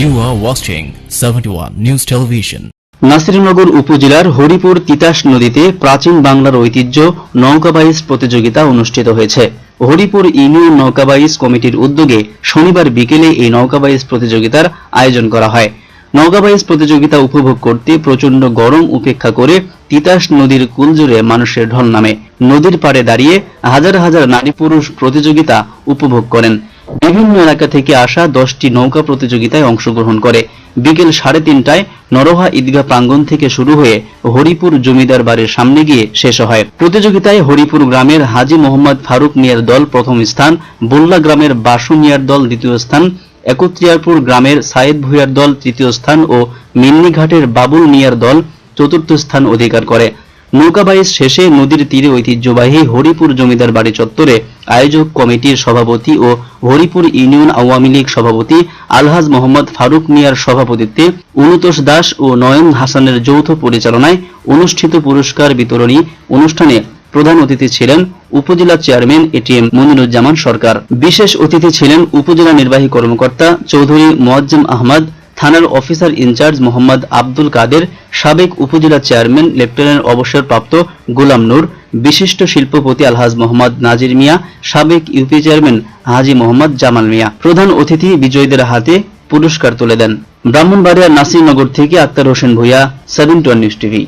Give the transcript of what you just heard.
You are watching 71 News Television. Nasirnagar উপজেলার হরিপুর তিতাস নদীতে প্রাচীন বাংলার ঐতিহ্য নৌকাবাইজ প্রতিযোগিতা অনুষ্ঠিত হয়েছে। হরিপুর ইউনিয়ন নৌকাবাইজ কমিটির উদ্যোগে শনিবার বিকেলে এই নৌকাবাইজ প্রতিযোগিতার আয়োজন করা হয়। নৌকাবাইজ প্রতিযোগিতা উপভোগ করতে প্রচণ্ড গরম উপেক্ষা করে তিতাস নদীর কুল জুড়ে মানুষের ঢল নামে। নদীর পাড়ে দাঁড়িয়ে হাজার হাজার নারী পুরুষ প্রতিযোগিতা উপভোগ করেন। বিভিন্ন এলাকা থেকে আসা দশটি নৌকা প্রতিযোগিতায় অংশগ্রহণ করে। বিকেল সাড়ে তিনটায় নরহা ঈদগাহ প্রাঙ্গণ থেকে শুরু হয়ে হরিপুর জমিদার বাড়ির সামনে গিয়ে শেষ হয়। প্রতিযোগিতায় হরিপুর গ্রামের হাজি মোহাম্মদ ফারুক মিয়ার দল প্রথম স্থান, বোল্লা গ্রামের বাসু মিয়ার দল দ্বিতীয় স্থান, একত্রিয়ারপুর গ্রামের সায়েদ ভুইয়ার দল তৃতীয় স্থান ও মিন্নিঘাটের বাবুল মিয়ার দল চতুর্থ স্থান অধিকার করে। নৌকাবাইজ শেষে নদীর তীরে ঐতিহ্যবাহী হরিপুর জমিদার বাড়ি চত্বরে আয়োজক কমিটির সভাপতি ও হরিপুর ইউনিয়ন আওয়ামী লীগ সভাপতি আলহাজ মোহাম্মদ ফারুক মিয়ার সভাপতিত্বে অনুতোষ দাস ও নয়ন হাসানের যৌথ পরিচালনায় অনুষ্ঠিত পুরস্কার বিতরণী অনুষ্ঠানে প্রধান অতিথি ছিলেন উপজেলা চেয়ারম্যান এটিএম মনিরুজ্জামান সরকার। বিশেষ অতিথি ছিলেন উপজেলা নির্বাহী কর্মকর্তা চৌধুরী মোয়াজ্জেম আহমদ থানার officer in charge Mohammad Abdul Kader, সাবেক উপজেলা চেয়ারম্যান লেফটেন্যান্ট অবসরপ্রাপ্ত গোলাম নূর, বিশিষ্ট শিল্পপতি আলহাজ মোহাম্মদ নাজির মিয়া, সাবেক ইউপি চেয়ারম্যান হাজি মোহাম্মদ জামাল মিয়া। প্রধান অতিথি বিজয়ীদের হাতে পুরস্কার তুলে দেন। ব্রাহ্মণবাড়িয়া নাসিরনগর থেকে Akhtar Hossain Bhuiyan seven news TV.